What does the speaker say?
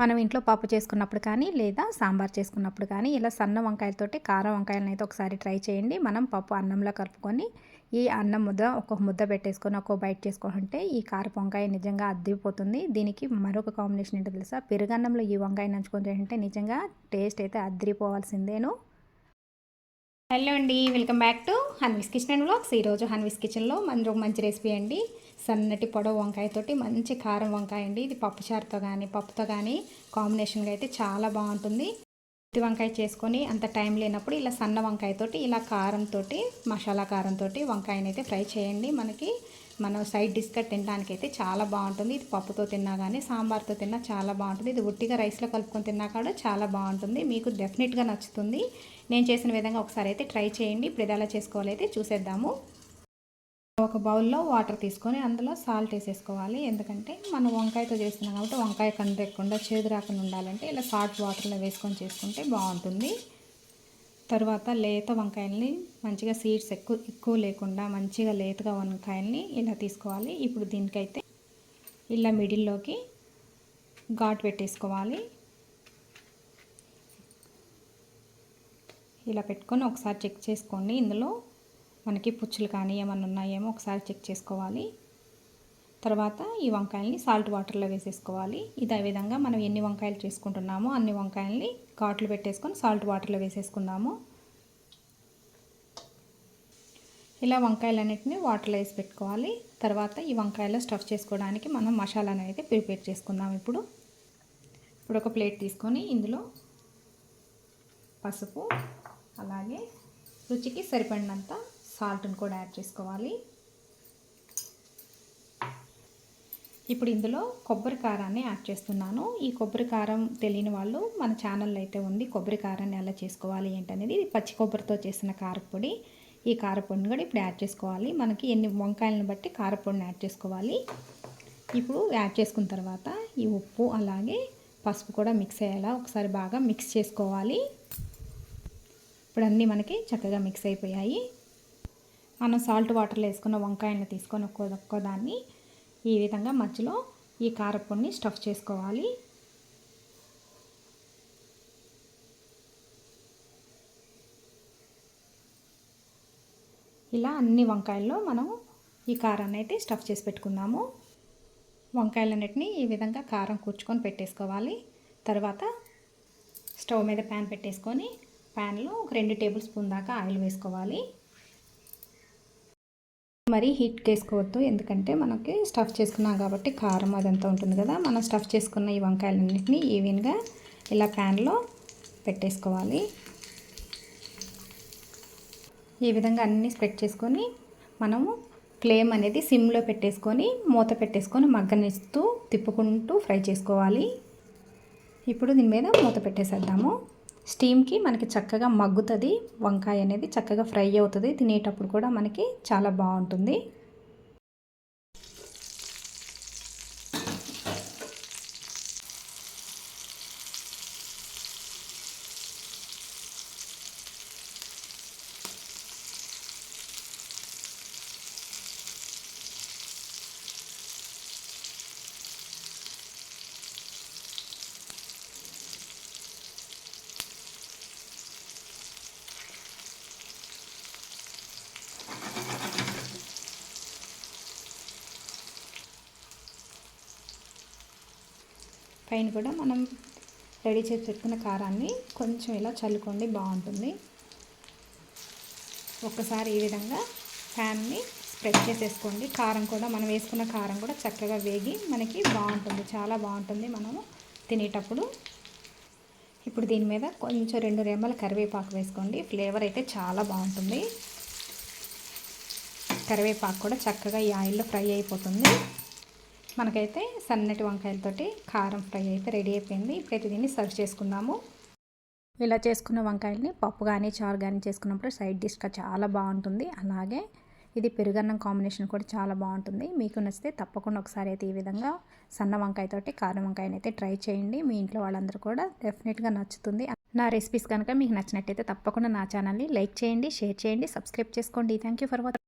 మనం ఇంట్లో పప్పు చేసుకున్నప్పుడు కానీ లేదా సాంబార్ చేసుకున్నప్పుడు కానీ ఇలా సన్న వంకాయలతోటి కారం వంకాయలను అయితే ఒకసారి ట్రై చేయండి. మనం పప్పు అన్నంలో కలుపుకొని ఈ అన్నం ముద్ద ఒక ముద్ద పెట్టేసుకొని ఒక్కొక్క బయట చేసుకుంటే ఈ కారపు వంకాయ నిజంగా అద్దిపోతుంది. దీనికి మరొక కాంబినేషన్ ఏంటో తెలుసా? పెరుగన్నంలో ఈ వంకాయ నంచుకొని తింటే నిజంగా టేస్ట్ అయితే అద్దిరిపోవాల్సిందేను. హలో అండి welcome back to Hanvi's kitchen and blogs ఈరోజు హన్విస్ కిచెన్లో మన మంచి రెసిపీ అండి. సన్నటి పొడవు వంకాయతోటి మంచి కారం వంకాయ అండి. ఇది పప్పుచారుతో కానీ పప్పుతో కానీ కాంబినేషన్గా అయితే చాలా బాగుంటుంది. గుత్తి వంకాయ చేసుకొని అంత టైం లేనప్పుడు ఇలా సన్న వంకాయతోటి ఇలా కారంతో మసాలా కారంతో వంకాయని అయితే ఫ్రై చేయండి. మనకి మనం సైడ్ డిష్గా తినడానికి అయితే చాలా బాగుంటుంది. ఇది పప్పుతో తిన్నా కానీ సాంబార్తో తిన్నా చాలా బాగుంటుంది. ఇది ఉట్టిగా రైస్లో కలుపుకొని తిన్నా కూడా చాలా బాగుంటుంది. మీకు డెఫినెట్గా నచ్చుతుంది. నేను చేసిన విధంగా ఒకసారి అయితే ట్రై చేయండి. ఇప్పుడు ఇది ఎలా చేసుకోవాలి అయితే చూసేద్దాము. ఒక బౌల్లో వాటర్ తీసుకొని అందులో సాల్ట్ వేసేసుకోవాలి. ఎందుకంటే మనం వంకాయతో చేస్తున్నాం కాబట్టి వంకాయ కందెక్కకుండా చేదు రాకుండా ఉండాలంటే ఇలా సాల్ట్ వాటర్లో వేసుకొని చేసుకుంటే బాగుంటుంది. తర్వాత లేత వంకాయల్ని మంచిగా సీడ్స్ ఎక్కువ ఎక్కువ లేకుండా మంచిగా లేతగా వంకాయల్ని ఇలా తీసుకోవాలి. ఇప్పుడు దీనికైతే ఇలా మిడిల్లోకి ఘాట్ పెట్టేసుకోవాలి. ఇలా పెట్టుకొని ఒకసారి చెక్ చేసుకోండి. ఇందులో మనకి పుచ్చులు కానీ ఏమైనా ఉన్నాయేమో ఒకసారి చెక్ చేసుకోవాలి. తర్వాత ఈ వంకాయల్ని సాల్ట్ వాటర్లో వేసేసుకోవాలి. ఇదే విధంగా మనం ఎన్ని వంకాయలు చేసుకుంటున్నామో అన్ని వంకాయల్ని ఘాట్లు పెట్టేసుకొని సాల్ట్ వాటర్లో వేసేసుకుందాము. ఇలా వంకాయలన్నిటిని వాటర్లో వేసి పెట్టుకోవాలి. తర్వాత ఈ వంకాయలో స్టఫ్ చేసుకోవడానికి మనం మసాలాను అయితే ప్రిపేర్ చేసుకుందాం ఇప్పుడు. ఇప్పుడు ఒక ప్లేట్ తీసుకొని ఇందులో పసుపు అలాగే రుచికి సరిపడినంత సాల్ట్ని కూడా యాడ్ చేసుకోవాలి. ఇప్పుడు ఇందులో కొబ్బరి కారాన్ని యాడ్ చేస్తున్నాను. ఈ కొబ్బరి కారం తెలియని వాళ్ళు మన ఛానల్లో అయితే ఉంది. కొబ్బరి కారాన్ని ఎలా చేసుకోవాలి ఏంటనేది పచ్చి కొబ్బరితో చేసిన కారపొడి. ఈ కారపొడిని కూడా ఇప్పుడు యాడ్ చేసుకోవాలి. మనకి ఎన్ని వంకాయలను బట్టి కారపొడిని యాడ్ చేసుకోవాలి. ఇప్పుడు యాడ్ చేసుకున్న తర్వాత ఈ ఉప్పు అలాగే పసుపు కూడా మిక్స్ అయ్యేలా ఒకసారి బాగా మిక్స్ చేసుకోవాలి. ఇప్పుడు అన్నీ మనకి చక్కగా మిక్స్ అయిపోయాయి. మనం సాల్ట్ వాటర్లో వేసుకున్న వంకాయలను తీసుకొని ఒక్కో దాన్ని ఈ విధంగా మధ్యలో ఈ కారపొడిని స్టఫ్ చేసుకోవాలి. ఇలా అన్ని వంకాయల్లో మనం ఈ కారాన్ని అయితే స్టఫ్ చేసి పెట్టుకుందాము వంకాయలన్నిటిని ఈ విధంగా కారం కూర్చుకొని పెట్టేసుకోవాలి. తర్వాత స్టవ్ మీద ప్యాన్ పెట్టేసుకొని ప్యాన్లో ఒక రెండు టేబుల్ స్పూన్ దాకా ఆయిల్ వేసుకోవాలి. మరీ హీట్ వేసుకోవద్దు ఎందుకంటే మనకి స్టఫ్ చేసుకున్నాం కాబట్టి కారం అదంతా ఉంటుంది కదా. మనం స్టఫ్ చేసుకున్న ఈ వంకాయలన్నింటినీ ఈవెన్గా ఇలా ప్యాన్లో పెట్టేసుకోవాలి. ఈ విధంగా అన్నీ స్ప్రెడ్ చేసుకొని మనము ఫ్లేమ్ అనేది సిమ్లో పెట్టేసుకొని మూత పెట్టేసుకొని మగ్గనిస్తూ తిప్పుకుంటూ ఫ్రై చేసుకోవాలి. ఇప్పుడు దీని మీద మూత పెట్టేసేద్దాము. స్టీమ్కి మనకి చక్కగా మగ్గుతుంది. వంకాయ అనేది చక్కగా ఫ్రై అవుతుంది. తినేటప్పుడు కూడా మనకి చాలా బాగుంటుంది. పైన కూడా మనం రెడీ చేసి పెట్టుకున్న కారాన్ని కొంచెం ఇలా చల్లుకోండి బాగుంటుంది. ఒక్కసారి ఈ విధంగా ప్యాన్ని స్ప్రెడ్ చేసేసుకోండి. కారం కూడా మనం వేసుకున్న కారం కూడా చక్కగా వేగి మనకి బాగుంటుంది చాలా బాగుంటుంది మనము తినేటప్పుడు. ఇప్పుడు దీని మీద కొంచెం రెండు రెమ్మల కరివేపాకు వేసుకోండి. ఫ్లేవర్ అయితే చాలా బాగుంటుంది. కరివేపాకు కూడా చక్కగా ఈ ఆయిల్లో ఫ్రై అయిపోతుంది. మనకైతే సన్నటి వంకాయలతోటి కారం ఫ్రై అయితే రెడీ అయిపోయింది. ఇప్పుడైతే దీన్ని సర్వ్ చేసుకుందాము. ఇలా చేసుకున్న వంకాయల్ని పప్పు కానీ చారు కానీ చేసుకున్నప్పుడు సైడ్ డిష్గా చాలా బాగుంటుంది. అలాగే ఇది పెరుగన్నం కాంబినేషన్ కూడా చాలా బాగుంటుంది. మీకు నచ్చితే తప్పకుండా ఒకసారి అయితే ఈ విధంగా సన్న వంకాయతోటి కారం వంకాయని అయితే ట్రై చేయండి. మీ ఇంట్లో వాళ్ళందరూ కూడా డెఫినెట్గా నచ్చుతుంది. నా రెసిపీస్ కనుక మీకు నచ్చినట్టయితే తప్పకుండా నా ఛానల్ని లైక్ చేయండి షేర్ చేయండి సబ్స్క్రైబ్ చేసుకోండి. Thank for watching